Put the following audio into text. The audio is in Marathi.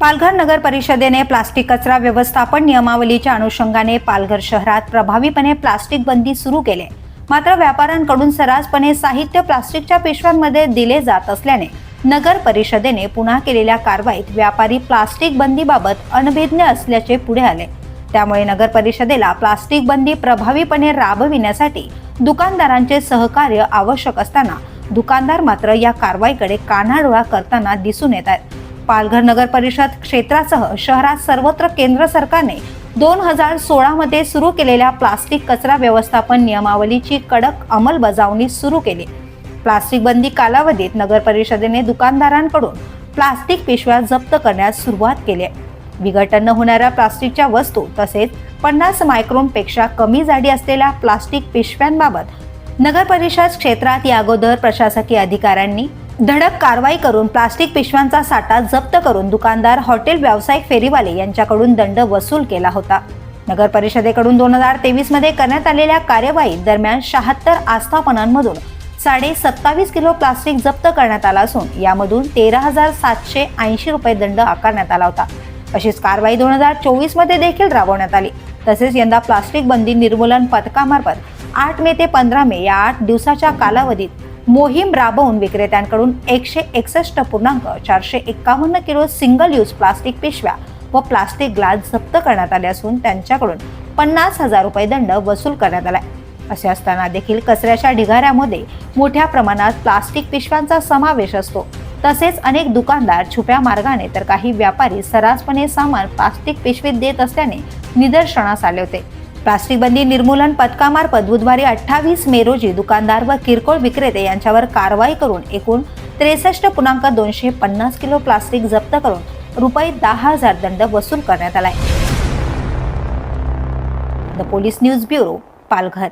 पालघर नगर परिषदेने प्लास्टिक कचरा व्यवस्थापन नियमावलीच्या अनुषंगाने पालघर शहरात प्रभावीपणे प्लास्टिक बंदी सुरू केले. मात्र व्यापाऱ्यांकडून सर्रासपणे साहित्य प्लास्टिकच्या पिशव्यांमध्ये दिले जात असल्याने नगर परिषदेने पुन्हा केलेल्या कारवाईत व्यापारी प्लास्टिक बंदीबाबत अनभिज्ञ असल्याचे पुढे आले. त्यामुळे नगर परिषदेला प्लास्टिक बंदी प्रभावीपणे राबविण्यासाठी दुकानदारांचे सहकार्य आवश्यक असताना दुकानदार मात्र या कारवाईकडे कानाडोळा करताना दिसून येत आहेत. पालघर नगर परिषद क्षेत्रासह शहरात सर्वत्र केंद्र सरकारने दोन हजार सोळामध्ये सुरू केलेल्या प्लास्टिक कचरा व्यवस्थापन नियमावलीची कडक अंमलबजावणी सुरू केली. प्लास्टिक बंदी कालावधीत नगर परिषदेने दुकानदारांकडून प्लास्टिक पिशव्या जप्त करण्यास सुरुवात केली आहे. विघटन न होणाऱ्या प्लास्टिकच्या वस्तू तसेच पन्नास मायक्रोनपेक्षा कमी जाडी असलेल्या प्लास्टिक पिशव्यांबाबत नगर परिषद क्षेत्रात या अगोदर प्रशासकीय अधिकाऱ्यांनी धडक कारवाई करून प्लास्टिक पिशव्यांचा साठा जप्त करून दुकानदार हॉटेल व्यावसायिक फेरीवाले यांच्याकडून दंड वसूल केला होता. नगर परिषदेकडून दोन हजार तेवीसमध्ये करण्यात आलेल्या कार्यवाहीत दरम्यान शहात्तर आस्थापनांमधून साडे सत्तावीस किलो प्लास्टिक जप्त करण्यात आला असून यामधून तेरा हजार सातशे ऐंशी रुपये दंड आकारण्यात आला होता. अशीच कारवाई दोन हजार चोवीसमध्ये देखील राबवण्यात आली. तसेच यंदा प्लास्टिक बंदी निर्मूलन पथकामार्फत आठ मे ते पंधरा मे या आठ दिवसाच्या कालावधीत मोहीम राबवून विक्रेत्यांकडून एकशे एकसष्ट पूर्णांक चारशे एक्कावन्न किलो सिंगल यूज प्लास्टिक पिशव्या व प्लास्टिक ग्लास जप्त करण्यात आले असून त्यांच्याकडून पन्नास हजार रुपये दंड वसूल करण्यात आला असे असताना देखील कचऱ्याच्या ढिगाऱ्यामध्ये मोठ्या प्रमाणात प्लास्टिक पिशव्यांचा समावेश असतो. तसेच अनेक दुकानदार छुप्या मार्गाने तर काही व्यापारी सर्रासपणे सामान प्लास्टिक पिशवीत देत असल्याने निदर्शनास आले होते. प्लास्टिक बंदी निर्मूलन पथकामार्फत बुधवारी अठ्ठावीस मे रोजी दुकानदार व किरकोळ विक्रेते यांच्यावर कारवाई करून एकूण त्रेसष्ट पूर्णांक दोनशे पन्नास किलो प्लास्टिक जप्त करून रुपये दहा हजार दंड वसूल करण्यात आलाय. The police news bureau Palghar.